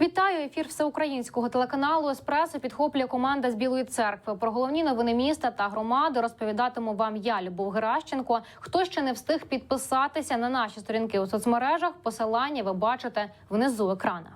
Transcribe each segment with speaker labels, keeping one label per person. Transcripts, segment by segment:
Speaker 1: Вітаю ефір всеукраїнського телеканалу Еспресо підхоплює команда з Білої церкви. Про головні новини міста та громади розповідатиму вам я, Любов Геращенко. Хто ще не встиг підписатися на наші сторінки у соцмережах? Посилання ви бачите внизу екрана.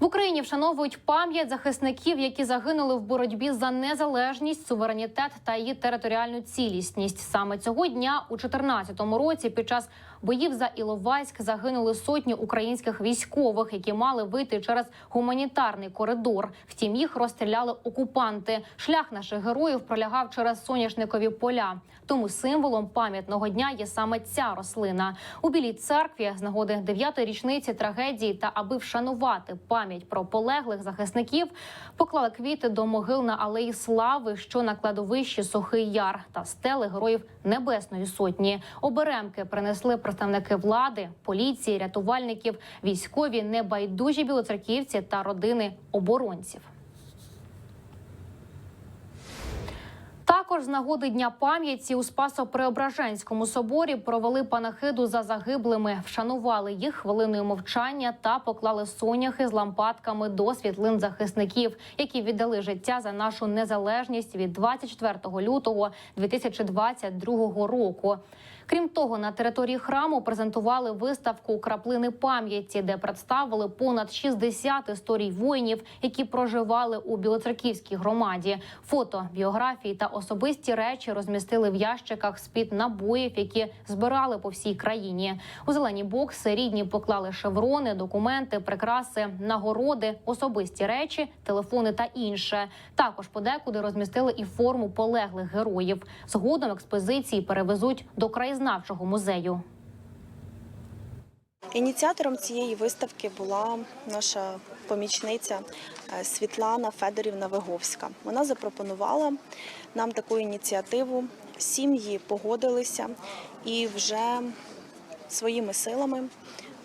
Speaker 1: В Україні вшановують пам'ять захисників, які загинули в боротьбі за незалежність, суверенітет та її територіальну цілісність. Саме цього дня, у 2014 році, під час боїв за Іловайськ загинули сотні українських військових, які мали вийти через гуманітарний коридор. Втім, їх розстріляли окупанти. Шлях наших героїв пролягав через соняшникові поля. Тому символом пам'ятного дня є саме ця рослина у білій церкві з нагоди дев'ятої річниці трагедії та аби вшанувати пам'ять про полеглих захисників, поклали квіти до могил на алеї слави, що на кладовищі Сухий Яр та стели героїв Небесної Сотні. Оберемки принесли представники влади, поліції, рятувальників, військові, небайдужі білоцерківці та родини оборонців. Також з нагоди дня пам'яті у Спасо-Преображенському соборі провели панахиду за загиблими, вшанували їх хвилиною мовчання та поклали соняхи з лампадками до світлин захисників, які віддали життя за нашу незалежність від 24 лютого 2022 року. Крім того, на території храму презентували виставку краплини пам'яті, де представили понад 60 історій воїнів, які проживали у білоцерківській громаді. Фото, біографії та особисті речі розмістили в ящиках з під набоїв, які збирали по всій країні. У зелені бокси рідні поклали шеврони, документи, прикраси, нагороди, особисті речі, телефони та інше. Також подекуди розмістили і форму полеглих героїв. Згодом експозиції перевезуть до краєзнавчого музею.
Speaker 2: Ініціатором цієї виставки була наша помічниця е, Світлана Федорівна Виговська. Вона запропонувала нам таку ініціативу. Сім'ї погодилися і вже своїми силами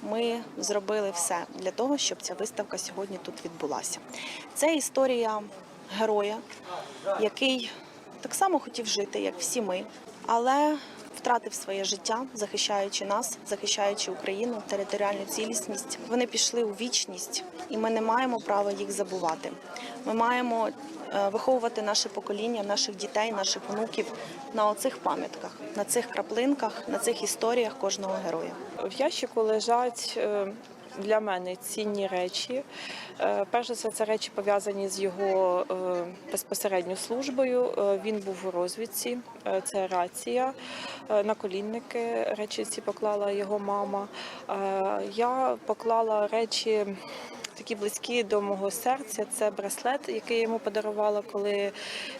Speaker 2: ми зробили все для того, щоб ця виставка сьогодні тут відбулася. Це історія героя, який так само хотів жити, як всі ми, але втратив своє життя, захищаючи нас, захищаючи Україну, територіальну цілісність. Вони пішли у вічність, і ми не маємо права їх забувати. Ми маємо е, виховувати наше покоління, наших дітей, наших внуків на оцих пам'ятках, на цих краплинках, на цих історіях кожного героя.
Speaker 3: В ящику лежать е, для мене цінні речі. Е, Перш за все, це речі пов'язані з його е, безпосередньо службою. Е, Він був у розвідці, це рація, наколінники. Речі ці поклала його мама. Я поклала речі. Такі близькі до мого серця це браслет, який я йому подарувала, коли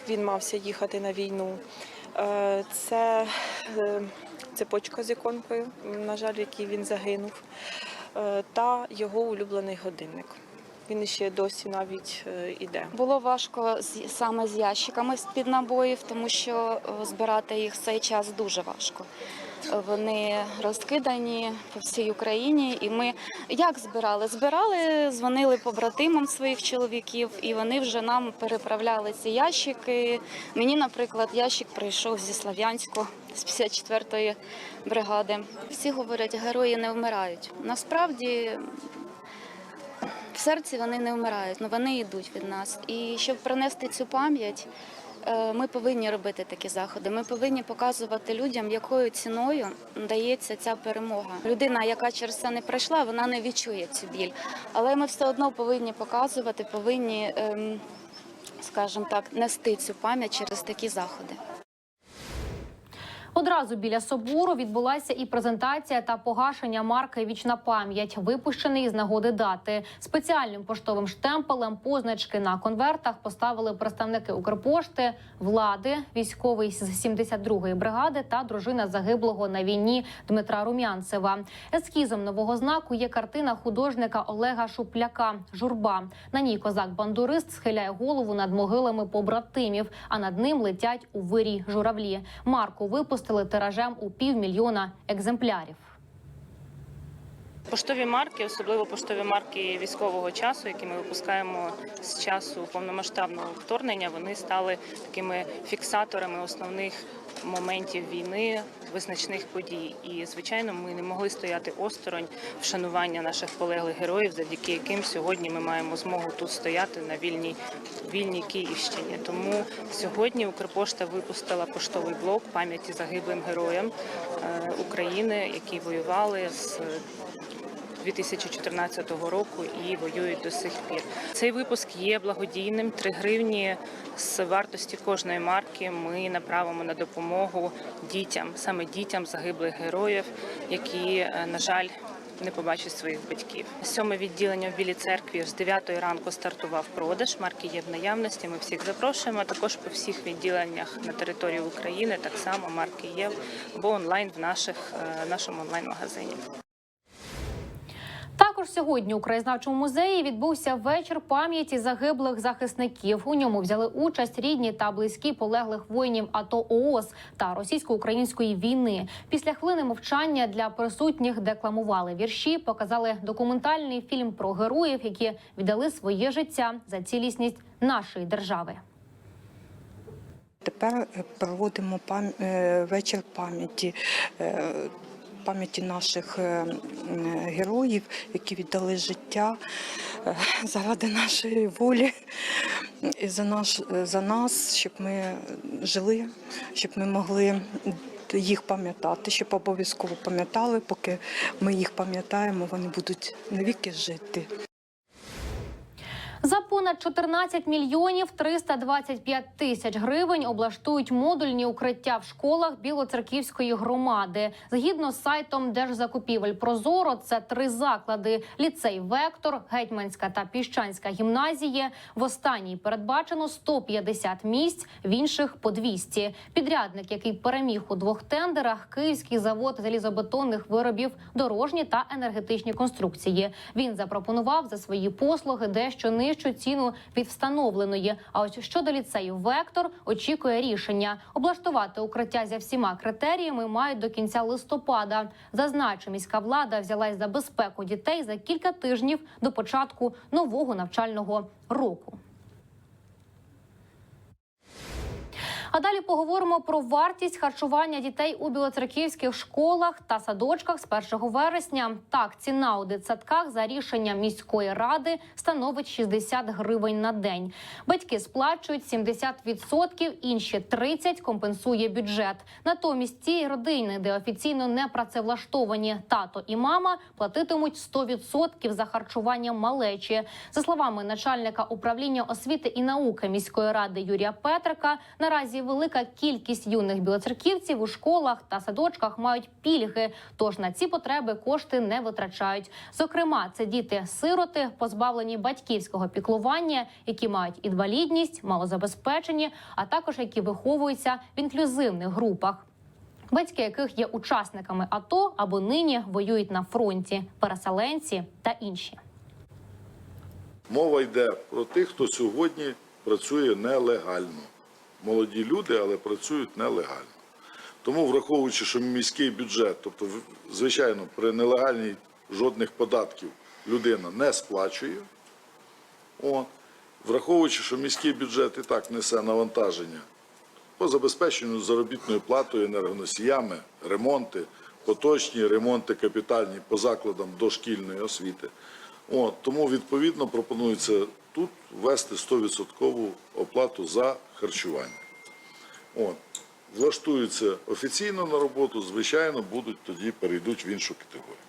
Speaker 3: він мався їхати на війну. Це цепочка з іконкою, на жаль, в він загинув, та його улюблений годинник. Він ще досі навіть е, іде.
Speaker 4: Було важко з- саме з ящиками з-під набоїв, тому що е, збирати їх цей час дуже важко. Вони розкидані по всій Україні, і ми як збирали? Збирали, дзвонили побратимам своїх чоловіків, і вони вже нам переправляли ці ящики. Мені, наприклад, ящик прийшов зі Слов'янську з 54-ї бригади. Всі говорять, герої не вмирають. Насправді в серці вони не вмирають, але вони йдуть від нас. І щоб принести цю пам'ять, ми повинні робити такі заходи. Ми повинні показувати людям, якою ціною дається ця перемога. Людина, яка через це не пройшла, вона не відчує цю біль. Але ми все одно повинні показувати, повинні, ем, скажімо так, нести цю пам'ять через такі заходи.
Speaker 1: Одразу біля собору відбулася і презентація та погашення марки Вічна пам'ять, випущений з нагоди дати. Спеціальним поштовим штемпелем позначки на конвертах поставили представники Укрпошти, влади, військовий з 72-ї бригади та дружина загиблого на війні Дмитра Румянцева. Ескізом нового знаку є картина художника Олега Шупляка Журба. На ній козак-бандурист схиляє голову над могилами побратимів, а над ним летять у вирій журавлі. Марку випустили тиражем у півмільйона екземплярів.
Speaker 5: Поштові марки, особливо поштові марки військового часу, які ми випускаємо з часу повномасштабного вторгнення, вони стали такими фіксаторами основних моментів війни, визначних подій. І звичайно, ми не могли стояти осторонь вшанування наших полеглих героїв, завдяки яким сьогодні ми маємо змогу тут стояти на вільній вільній Київщині. Тому сьогодні Укрпошта випустила поштовий блок пам'яті загиблим героям е, України, які воювали з 2014 року і воюють до сих пір. Цей випуск є благодійним. 3 гривні з вартості кожної марки ми направимо на допомогу дітям, саме дітям загиблих героїв, які, е, на жаль, не побачать своїх батьків. Сьоме відділення в Білій церкві з 9 ранку стартував продаж. Марки є в наявності. Ми всіх запрошуємо. Також по всіх відділеннях на території України так само марки є або онлайн в наших е, нашому онлайн-магазині.
Speaker 1: Також сьогодні у краєзнавчому музеї відбувся вечір пам'яті загиблих захисників. У ньому взяли участь рідні та близькі полеглих воїнів АТО ООС та російсько-української війни. Після хвилини мовчання для присутніх декламували вірші, показали документальний фільм про героїв, які віддали своє життя за цілісність нашої держави.
Speaker 6: Тепер е, проводимо е, вечір пам'яті. Е, Пам'яті наших е, героїв, які віддали життя е, заради нашої волі і за наш за нас, щоб ми жили, щоб ми могли їх пам'ятати, щоб обов'язково пам'ятали. Поки ми їх пам'ятаємо, вони будуть навіки жити.
Speaker 1: Понад 14 мільйонів 325 тисяч гривень облаштують модульні укриття в школах Білоцерківської громади. Згідно з сайтом Держзакупівель Прозоро, це три заклади: ліцей Вектор, Гетьманська та Піщанська гімназії. В останній передбачено 150 місць, в інших по 200. Підрядник, який переміг у двох тендерах, Київський завод залізобетонних виробів, дорожні та енергетичні конструкції. Він запропонував за свої послуги дещо нижчу ціну від встановленої. А ось щодо ліцею Вектор очікує рішення облаштувати укриття зі всіма критеріями мають до кінця листопада. Зазначу, міська влада взялась за безпеку дітей за кілька тижнів до початку нового навчального року. А далі поговоримо про вартість харчування дітей у білоцерківських школах та садочках з 1 вересня. Так, ціна у дитсадках за рішенням міської ради становить 60 гривень на день. Батьки сплачують 70%, інші 30% компенсує бюджет. Натомість ті родини, де офіційно не працевлаштовані тато і мама, платитимуть 100% за харчування малечі. За словами начальника управління освіти і науки міської ради Юрія Петрика, наразі велика кількість юних білоцерківців у школах та садочках мають пільги. Тож на ці потреби кошти не витрачають. Зокрема, це діти-сироти, позбавлені батьківського піклування, які мають інвалідність, малозабезпечені, а також які виховуються в інклюзивних групах. Батьки яких є учасниками АТО або нині воюють на фронті, переселенці та інші.
Speaker 7: Мова йде про тих, хто сьогодні працює нелегально. Молоді люди, але працюють нелегально. Тому, враховуючи, що міський бюджет, тобто, звичайно, при нелегальній жодних податків людина не сплачує. От. Враховуючи, що міський бюджет і так несе навантаження по забезпеченню заробітною платою, енергоносіями, ремонти, поточні ремонти капітальні по закладам дошкільної освіти. От, тому відповідно пропонується тут ввести 100% оплату за харчування. От. Влаштуються офіційно на роботу, звичайно, будуть тоді перейдуть в іншу категорію.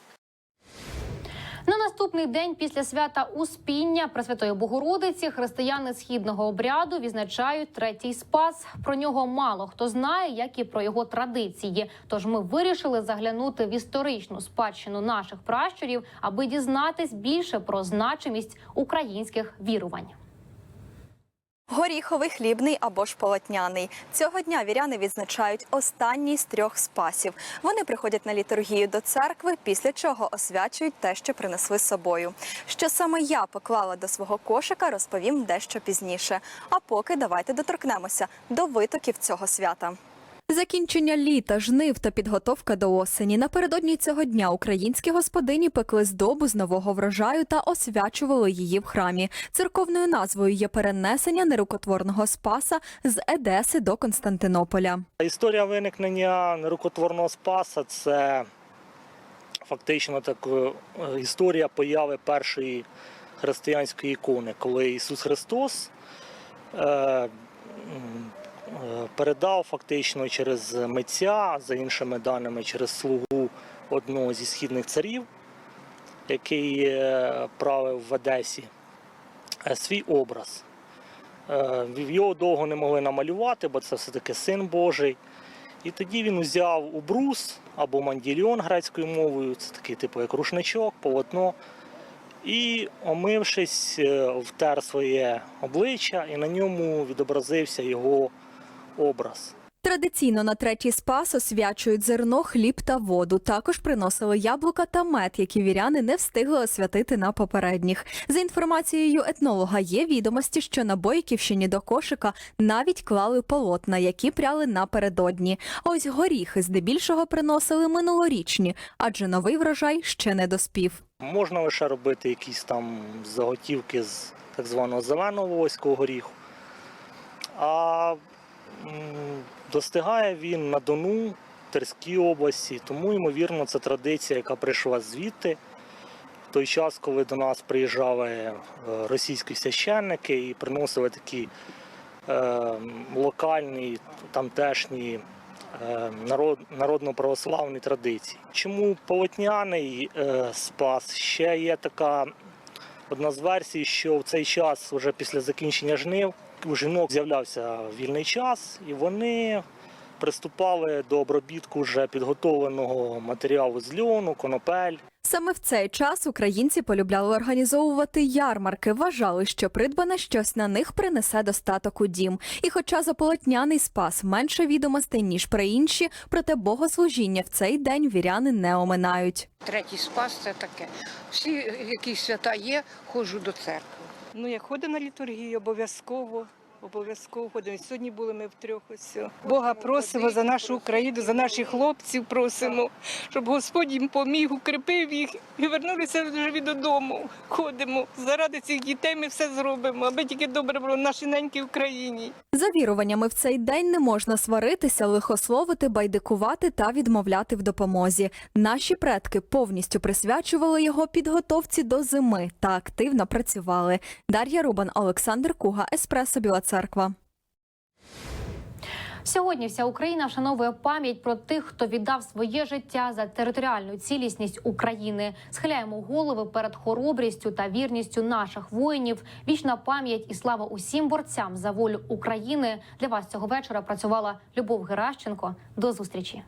Speaker 1: На наступний день після свята Успіння Пресвятої Богородиці християни східного обряду відзначають третій спас. Про нього мало хто знає, як і про його традиції. Тож ми вирішили заглянути в історичну спадщину наших пращурів, аби дізнатись більше про значимість українських вірувань.
Speaker 8: Горіховий, хлібний або ж полотняний. Цього дня віряни відзначають останній з трьох спасів. Вони приходять на літургію до церкви, після чого освячують те, що принесли з собою. Що саме я поклала до свого кошика, розповім дещо пізніше. А поки давайте доторкнемося до витоків цього свята. Закінчення літа, жнив та підготовка до осені. Напередодні цього дня українські господині пекли здобу з нового врожаю та освячували її в храмі. Церковною назвою є перенесення нерукотворного спаса з Едеси до Константинополя.
Speaker 9: Історія виникнення нерукотворного спаса це фактично так, е, історія появи першої християнської ікони, коли Ісус Христос е, передав фактично через митця, за іншими даними, через слугу одного зі східних царів, який е, правив в Одесі, е, свій образ. Е, Його довго не могли намалювати, бо це все-таки син Божий. І тоді він узяв убрус або мандільйон грецькою мовою, це такий типу як рушничок, полотно. І, омившись, е, втер своє обличчя, і на ньому відобразився його образ.
Speaker 8: Традиційно на третій спас освячують зерно, хліб та воду. Також приносили яблука та мед, які віряни не встигли освятити на попередніх. За інформацією етнолога, є відомості, що на Бойківщині до кошика навіть клали полотна, які пряли напередодні. А ось горіхи здебільшого приносили минулорічні, адже новий врожай ще не доспів.
Speaker 9: Можна лише робити якісь там заготівки з так званого зеленого волоського горіху. А достигає він на Дону, Терській області, тому, ймовірно, це традиція, яка прийшла звідти. В той час, коли до нас приїжджали е, російські священники і приносили такі е, локальні, тамтешні е, народ, народно-православні традиції. Чому полотняний е, спас? Ще є така одна з версій, що в цей час, вже після закінчення жнив, у жінок з'являвся вільний час, і вони приступали до обробітку вже підготовленого матеріалу з льону, конопель.
Speaker 8: Саме в цей час українці полюбляли організовувати ярмарки, вважали, що придбане щось на них принесе достаток у дім. І хоча за полотняний спас менше відомостей, ніж про інші, проте богослужіння в цей день віряни не оминають.
Speaker 10: Третій спас це таке. Всі, які свята є, ходжу до церкви.
Speaker 6: Ну, як ходимо на літургію, обов'язково. Обов'язково ходимо. Сьогодні були ми втрьох ось. Бога просимо за нашу Україну, за наших хлопців просимо, щоб Господь їм поміг, укріпив їх і вернулися живі додому. Ходимо. Заради цих дітей ми все зробимо, аби тільки добре було в нашій ненькій Україні.
Speaker 8: За віруваннями в цей день не можна сваритися, лихословити, байдикувати та відмовляти в допомозі. Наші предки повністю присвячували його підготовці до зими та активно працювали. Дар'я Рубан, Олександр Куга, Еспресо Біла Церква.
Speaker 1: Сьогодні вся Україна вшановує пам'ять про тих, хто віддав своє життя за територіальну цілісність України. Схиляємо голови перед хоробрістю та вірністю наших воїнів. Вічна пам'ять і слава усім борцям за волю України. Для вас цього вечора працювала Любов Геращенко. До зустрічі.